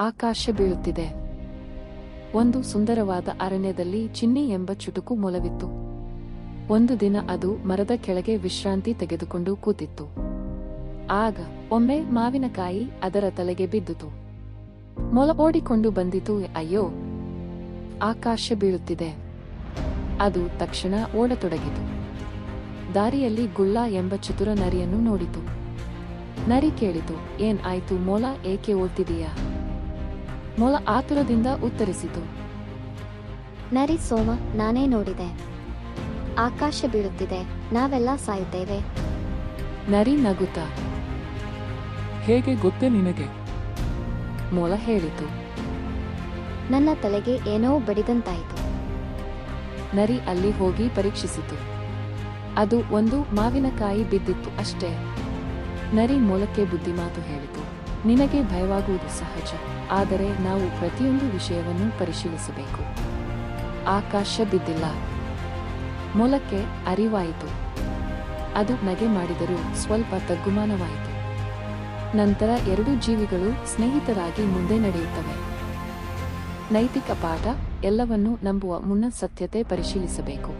ಆಕಾಶ ಬೀಳುತ್ತಿದೆ. ಒಂದು ಸುಂದರವಾದ ಅರಣ್ಯದಲ್ಲಿ ಚಿನ್ನಿ ಎಂಬ ಚುಟುಕು ಮೊಲವಿತ್ತು. ಒಂದು ದಿನ ಅದು ಮರದ ಕೆಳಗೆ ವಿಶ್ರಾಂತಿ ತೆಗೆದುಕೊಂಡು ಕೂತಿತ್ತು. ಆಗ ಒಮ್ಮೆ ಮಾವಿನಕಾಯಿ ಅದರ ತಲೆಗೆ ಬಿದ್ದಿತು. ಮೊಲ ಓಡಿಕೊಂಡು ಬಂದಿತು, ಅಯ್ಯೋ, ಆಕಾಶ ಬೀಳುತ್ತಿದೆ. ಅದು ತಕ್ಷಣ ಓಡತೊಡಗಿತು. ದಾರಿಯಲ್ಲಿ ಗುಳ್ಳ ಎಂಬ ಚತುರ ನರಿಯನ್ನು ನೋಡಿತು. ನರಿ ಕೇಳಿತು, ಏನ್ ಆಯ್ತು ಮೊಲ, ಏಕೆ ಓಡ್ತಿದೀಯಾ? ಮೊಲ ಆತುರದಿಂದ ಉತ್ತರಿಸಿತು. ನರಿ ಸೋಮ ನಾನೇ ನೋಡಿದೆ. ಆಕಾಶ ಬೀಳುತ್ತಿದೆ ನಾವೆಲ್ಲ ಸಾಯುತ್ತೇವೆ. ನರಿ ನಗುತ್ತಾ. ಹೇಗೆ ಗೊತ್ತೇ ನಿನಗೆ? ಮೊಲ ಹೇಳಿತು. ನನ್ನ ತಲೆಗೆ ಏನೋ ಬಡಿದಂತಾಯಿತು. ನರಿ ಅಲ್ಲಿ ಹೋಗಿ ಪರೀಕ್ಷಿಸಿತು. ಅದು ಒಂದು ಮಾವಿನಕಾಯಿ ಬಿದ್ದಿತ್ತು ಅಷ್ಟೇ. ನರಿ ಮೊಲಕ್ಕೆ ಬುದ್ಧಿಮಾತು ಹೇಳಿತು. ನಿನಗೆ ಭಯವಾಗುವುದು ಸಹಜ. ಆದರೆ ನಾವು ಪ್ರತಿಯೊಂದು ವಿಷಯವನ್ನು ಪರಿಶೀಲಿಸಬೇಕು. ಆಕಾಶ ಬಿದ್ದಿಲ್ಲ ಮೊಲಕ್ಕೆ ಅರಿವಾಯಿತು. ಅದು ನಗೆ ಮಾಡಿದರೂ ಸ್ವಲ್ಪ ತಗ್ಗುಮಾನವಾಯಿತು. ನಂತರ ಎರಡು ಜೀವಿಗಳು ಸ್ನೇಹಿತರಾಗಿ ಮುಂದೆ ನಡೆಯುತ್ತವೆ. ನೈತಿಕ ಪಾಠ ಎಲ್ಲವನ್ನೂ ನಂಬುವ ಮುನ್ನ ಸತ್ಯತೆ ಪರಿಶೀಲಿಸಬೇಕು.